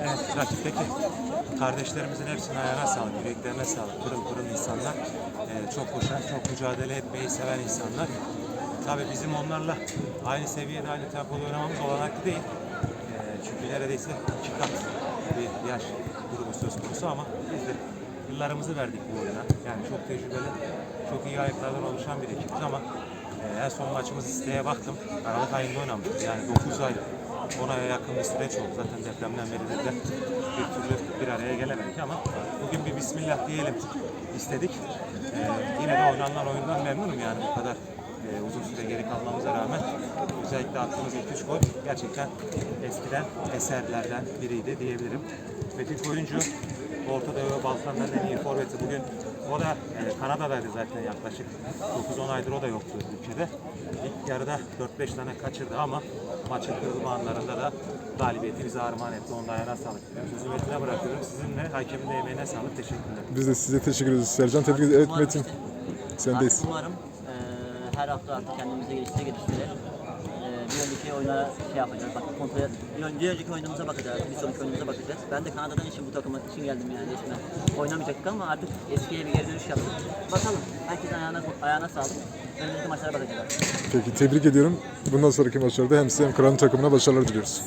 Evet, rakipteki kardeşlerimizin hepsinin ayağına sağlık, yüreklerine sağlık. Pırıl pırıl insanlar, Ee, çok koşan, çok mücadele etmeyi seven insanlar. Tabii bizim onlarla aynı seviyede, aynı tempoda oynamamız olanaklı değil. Ee, çünkü neredeyse iki kat bir yaş grubu söz konusu ama biz de yıllarımızı verdik bu oyuna. Yani çok tecrübeli, çok iyi ayaklardan oluşan bir ekibiz ama e, en son maçımız isteye baktım. Aralık ayında oynanmıştı. Yani 9 ay 10 aya yakın bir süreç oldu. Zaten depremden beri de bir türlü bir araya gelemedik ama bugün bir bismillah diyelim istedik. Ee, yine de oynanan oyundan memnunum yani bu kadar e, uzun süre geri kalmamıza rağmen özellikle attığımız ilk üç gol gerçekten eskiden eserlerden biriydi diyebilirim. Metin Koyuncu Orta Doğu Balkanların en iyi forveti bugün o da e, Kanada'daydı zaten yaklaşık 9-10 aydır o da yoktu ülkede. İlk yarıda 4-5 tane kaçırdı ama maçın kırılma anlarında da galibiyeti bize armağan etti. Onda ayağına sağlık. Sözü Metin'e bırakıyorum. Sizinle hakemin de emeğine sağlık. Teşekkürler. Biz de size teşekkür ederiz. Sercan tebrik ederiz. Evet Metin. işte- Sendeyiz. Umarım eee, her hafta artık kendimizi geliştire geliştire önceki oyuna şey yapacağız. Bak kontrol bir, ön- bir önceki oyunumuza bakacağız. Bir sonraki oyunumuza bakacağız. Ben de Kanada'dan için bu takıma için geldim yani resmen. Oynamayacaktık ama artık eskiye bir geri dönüş yaptık. Bakalım. Herkesin ayağına, ayağına sağlık. Önümüzdeki maçlara bakacağız. Peki tebrik ediyorum. Bundan sonraki maçlarda hem size hem Kran takımına başarılar diliyoruz.